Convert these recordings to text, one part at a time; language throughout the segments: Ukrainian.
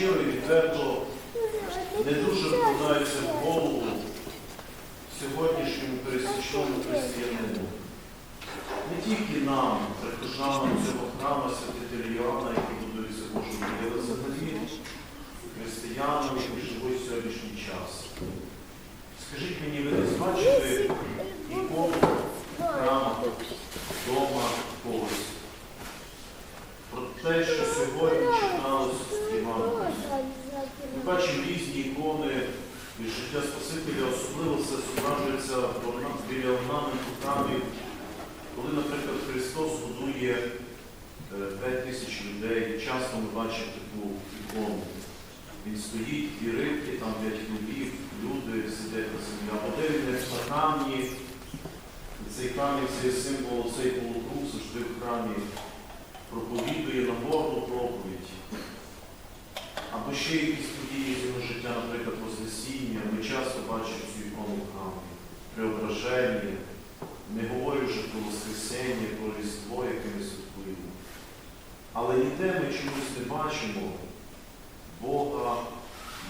щиро і відверто не дуже вкладаються в голову сьогоднішньому пересічному християнину. Не тільки нам, прихожанам цього храму святителя Йоанна, який будується Божою але взагалі християнам, які живуть сьогоднішній час. Скажіть мені, ви десь бачите ікону храма, вдома когось? Про те, що сьогодні читалось в Євангелії. Ми бачимо різні ікони із життя Спасителя, особливо це зображується біля орнаменту храмів, коли, наприклад, Христос годує 5 тисяч людей. Часто ми бачимо таку ікону. Він стоїть, і рибки, там п'ять хлібів, люди сидять на землі. Або де він на камні. Цей камінь це символ, цей полукруг завжди в храмі проповідує наборну проповідь. Або ще якісь події з його життя, наприклад, Вознесіння. Ми часто бачимо цю ікону в преображення. Не говорю вже про Воскресіння, про Різдво, яке ми святкуємо. Але ніде ми чомусь не бачимо Бога,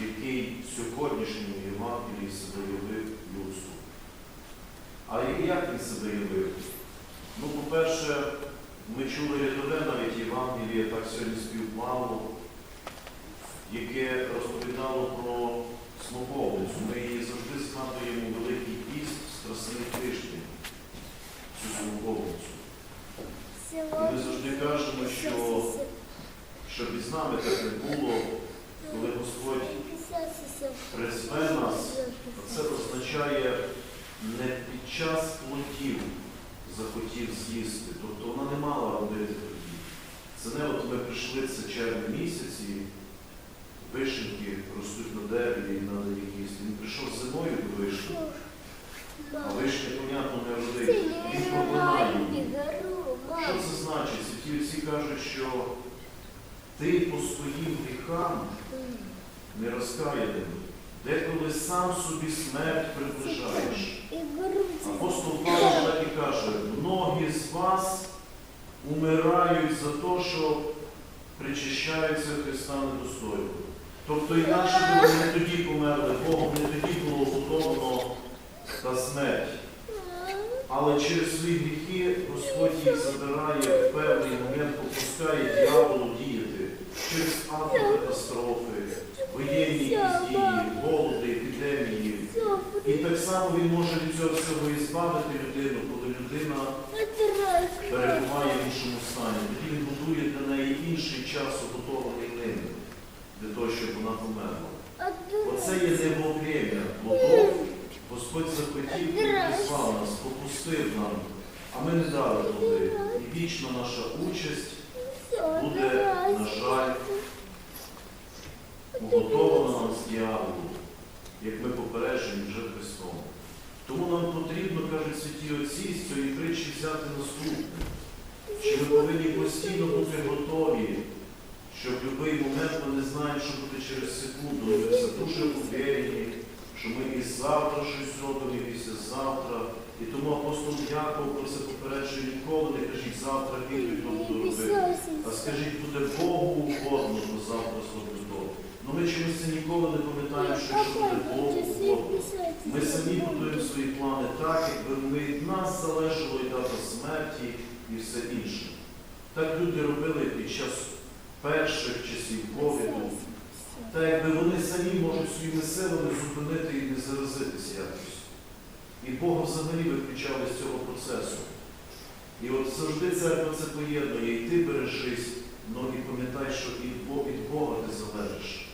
який в сьогоднішньому Євангелії себе явив людству. А як він себе явив? Ну, по-перше, ми чули рядове навіть Євангеліє, так сьогодні співпало, яке розповідало про смоковницю. Ми її завжди згадуємо Великий піст Страсний тиждень, цю смоковницю. І ми завжди кажемо, що щоб із нами так не було, коли Господь призве нас, це означає не під час плодів захотів з'їсти. Тобто вона не мала робити тоді. Це не от ми прийшли, це червень місяць, і вишеньки ростуть на дереві і треба їх їсти. Він прийшов зимою до вишні, а вишня, понятно, не родить. Він проклинає її. Що це значить? Святі отці кажуть, що ти по своїм гріхам не розкаяним, деколи сам собі смерть приближаєш. Апостол Павло так і каже, многі з вас умирають за те, що причащаються Христа недостойно. Тобто інакше не тоді померли, Богом не тоді було готовано та смерть. Але через свої гріхи Господь їх забирає в певний момент, попускає дьяволу діяти через автокатастрофи, воєнні якісь дії, голоди, епідемії. І так само він може від цього всього і збавити людину, коли людина перебуває в іншому стані. Тоді він будує для неї інший час уготований ним, для того, щоб вона померла. Оце є невоплєння, плодов. Господь захотів і призвав нас, попустив нам, а ми не дали туди. І вічно наша участь буде, на жаль, уготована нам з діяволу, як ми попереджені вже Христом. Тому нам потрібно, кажуть святі отці, з цієї притчі взяти наступне, що ми повинні постійно бути готові, що в будь-який момент ми не знаємо, що буде через секунду. Ми все дуже уверені, що ми і завтра щось зробимо, і післязавтра. І тому апостол Яков про це попереджує ніколи не кажіть, завтра піду і то буду робити. А скажіть, буде Богу угодно, то завтра зроблю то. Ну ми чомусь це ніколи не пам'ятаємо, що якщо буде Богу угодно. Ми самі будуємо свої плани так, якби ми від нас залежало і дата смерті і все інше. Так люди робили під час перших часів ковіду. Та якби вони самі можуть своїми силами зупинити і не заразитися якось. І Бога взагалі виключали з цього процесу. І от завжди церква це поєднує, і ти бережись, але і пам'ятай, що від Бога ти залежиш.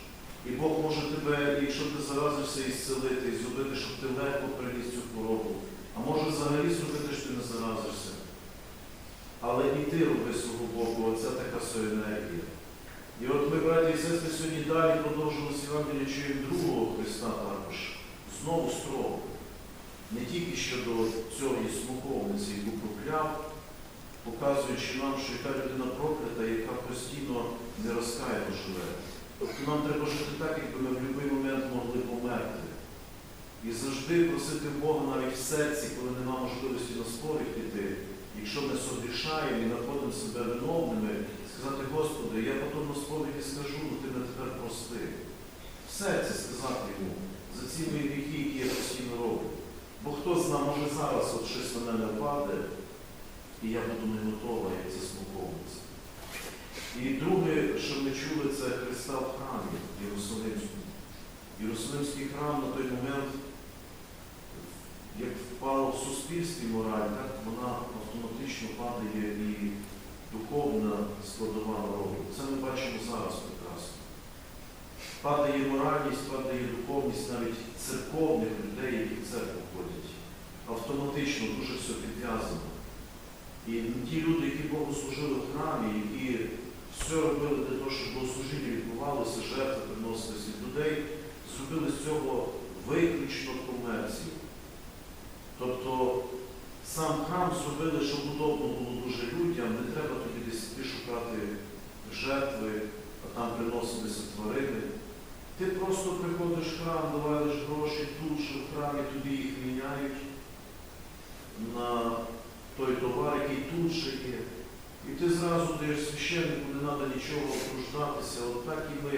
І Бог може тебе, якщо ти заразишся, і зцілити, і зробити, щоб ти легко приніс цю хворобу. А може взагалі зробити, що ти не заразишся. Але і ти роби свого Богу, оця така соенергія. І от ми, браті і сестри, сьогодні далі продовжимо з Євангелія чуємо другого Христа також. Знову строго. Не тільки щодо цієї смоковниці, яку прокляв, показуючи нам, що яка людина проклята, яка постійно не розкаяно живе. Тобто нам треба жити так, якби ми в будь-який момент могли померти. І завжди просити Бога навіть в серці, коли немає можливості на сповідь піти, якщо ми согрішаємо і знаходимо себе виновними, сказати, Господи, я потім на сповіді скажу, ну ти мене тепер прости. Все це сказати йому за ці мої гріхи, які я постійно роблю. Бо хто зна, може зараз от щось на мене впаде, і я буду не готова, як це смоковниця. І друге, що ми чули, це Христа в храмі Єрусалимському. Єрусалимський храм на той момент, як впала в суспільстві мораль, так вона автоматично падає і духовна складова народу. Це ми бачимо зараз. Падає моральність, падає духовність навіть церковних людей, які в церкву ходять. Автоматично дуже все підв'язано. І ті люди, які Богу служили в храмі, які все робили для того, щоб богослужіння відбувалося, жертви приносилися від людей, зробили з цього виключно комерцію. Тобто сам храм зробили, щоб удобно було дуже людям, не треба тоді десь шукати жертви, а там приносилися тварини. Ти просто приходиш в храм, даваєш гроші тут, що в храмі тобі їх міняють на той товар, який тут же є. І ти зразу даєш священнику, не треба нічого обруждатися. От так і ми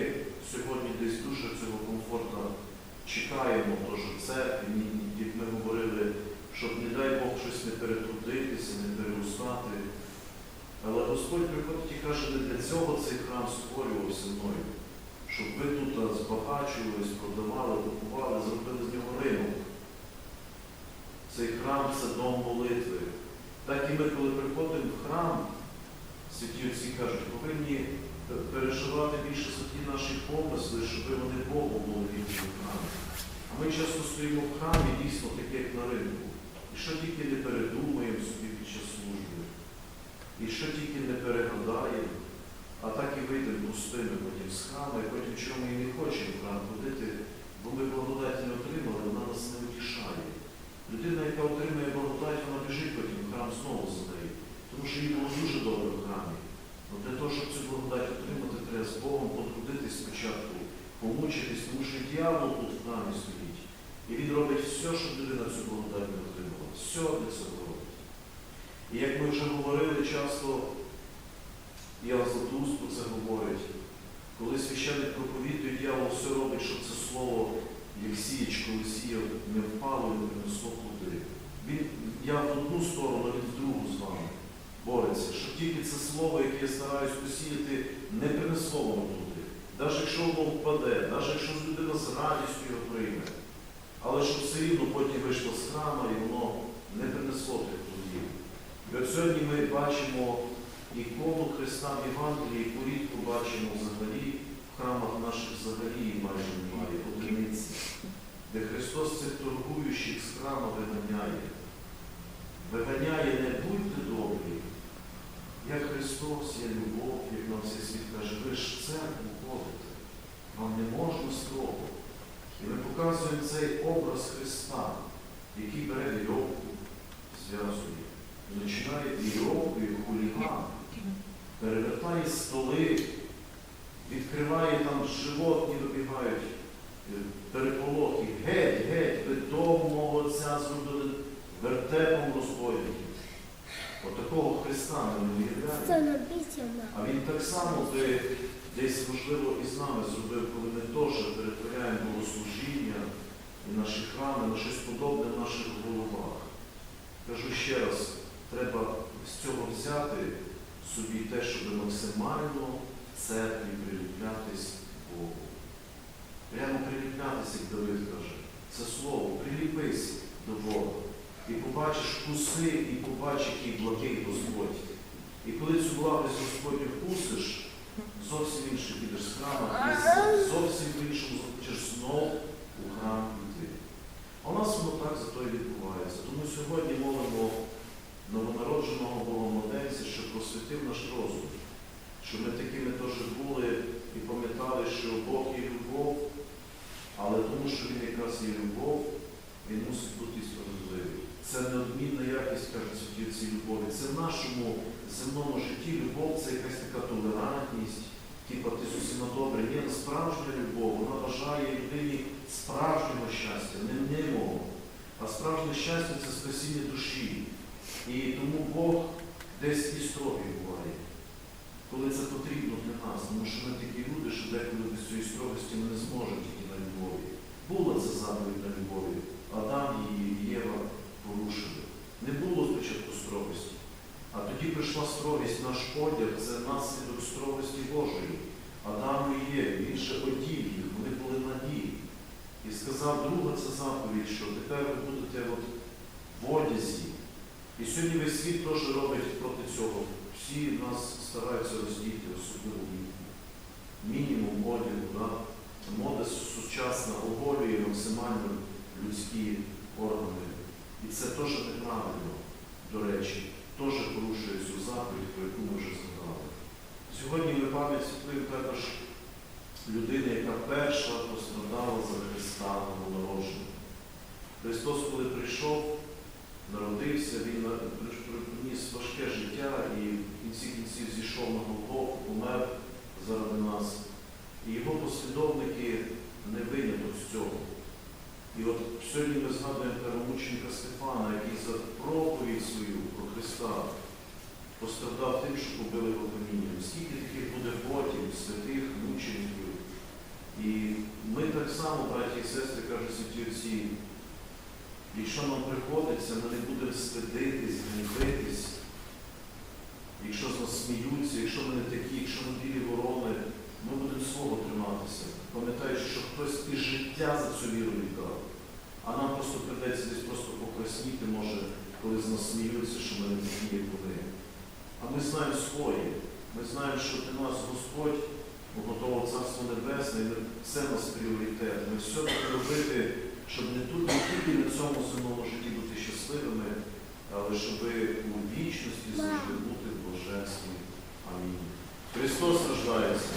сьогодні десь дуже цього комфорту чекаємо, тож церкві, як ми говорили, щоб, не дай Бог, щось не перетрудитися, не переустати. Але Господь приходить і каже, не для цього цей храм створювався мною, щоб ви тут збагачувались, продавали, купували, зробили з нього ринок. Цей храм це дом молитви. Так і ми, коли приходимо в храм, святі отці кажуть, повинні переживати більше за ті наші помисли, щоб вони Богу були вільні в храмі. А ми часто стоїмо в храмі дійсно таке, як на ринку. І що тільки не передумаємо собі під час служби, і що тільки не перегадаємо, а так і вийдемо пустими потім з храму, і потім чому ми і не хочемо храм ходити, бо ми благодаті не отримали, вона нас не утішає. Людина, яка отримує благодать, вона біжить потім храм знову за нею, тому що їй було дуже добре в храмі. Но для того, щоб цю благодать отримати, треба з Богом потрудитись спочатку, помучитись, тому що дьявол тут в храмі стоїть. І він робить все, щоб людина цю благодать не отримала. Все для цього робить. І як ми вже говорили часто, і про це говорить, коли священник проповідує, дьявол все робить, щоб це слово, як сіяч, коли сіяв, не впало і не принесло плоди. Він, я в одну сторону, він в другу з вами бореться, щоб тільки це слово, яке я стараюсь посіяти, не принесло воно туди. Навіть якщо воно впаде, навіть якщо людина з радістю його прийме. Але щоб все рівно потім вийшло з храма і воно не принесло тих плодів. І от сьогодні ми бачимо ікону Христа в Євангелії, яку рідко бачимо взагалі, в храмах наших взагалі майже немає, одиниці, де Христос цих торгуючих з храма виганяє. Виганяє не будьте добрі, як Христос є любов, як нам цей світ каже, ви ж в церкву ходите, вам не можна строго. І ми показуємо цей образ Христа, який бере вірьовку, зв'язує, починає вірьовкою хуліган, перевертає столи, відкриває там животні, вибігають, е, переполохи, геть, геть, ви дом мого отця зробили вертепом розбойників. Отакого Христа ми не уявляємо. А він так само де, десь, можливо, і з нами зробив, коли ми теж перетворяємо богослужіння і наші храми на щось подобне в наших головах. Кажу ще раз, треба з цього взяти собі те, щоб максимально в церкві приліплятись Богу. Прямо приліплятись, як Давид каже. Це слово, приліпись до Бога. І побачиш вкуси, і побачиш, який благий Господь. І коли цю благость Господню вкусиш, зовсім інше підеш з храму, і зовсім по-іншому захочеш знов у храм йти. А у нас воно так зато і відбувається. Тому сьогодні новонародженого Богомолоденця, що наш розум, щоб ми такими теж були і пам'ятали, що Бог є любов, але тому, що Він якраз є любов, Він мусить бути справедливий. Це неодмінна якість, кажуть святі любові. Це в нашому земному житті любов це якась така толерантність, типа ти з добре. Ні, справжня любов, вона бажає людині справжнього щастя, не мнимого. А справжнє щастя це спасіння душі. І тому Бог десь і строгий буває. коли це потрібно для нас. Тому що ми такі люди, що деколи без цієї строгості ми не зможемо тільки на любові. Була це заповідь на любові. Адам і Єва порушили. Не було спочатку строгості. А тоді прийшла строгість, наш одяг це наслідок строгості Божої. Адам і Єві, він ще одів їх, вони були наді. І сказав, друга це заповідь, що тепер ви будете от в одязі. І сьогодні весь світ теж робить проти цього. Всі нас стараються роздіти, особливо. Мінімум одягу, да? мода сучасна оголює максимально людські органи. І це теж неправильно, до речі, теж порушує цю заповідь, про яку ми вже згадали. Сьогодні ми пам'ять також людини, яка перша пострадала за Христа новонародження. Христос, коли прийшов, народився, він приніс важке життя і в кінці кінців зійшов на Голгофу, помер заради нас. І його послідовники не виняток з цього. І от сьогодні ми згадуємо первомученика Стефана, який за проповідь свою про Христа пострадав тим, що побили його камінням. Скільки таких буде потім, святих, мучеників. І ми так само, браті і сестри, кажуть святі отці, якщо нам приходиться, ми не будемо стидитись, гнівитись, якщо з нас сміються, якщо ми не такі, якщо ми білі ворони, ми будемо свого триматися, пам'ятаючи, що хтось і життя за цю віру віддав. А нам просто прийдеться десь просто покрасніти, може, коли з нас сміються, що ми не такі, як вони. А ми знаємо своє. Ми знаємо, що для нас Господь готове Царство Небесне, і це нас пріоритет. Ми все будемо робити, щоб не тут, не тільки на цьому земному житті бути щасливими, але щоб у вічності завжди бути в. Амінь. Христос рождається.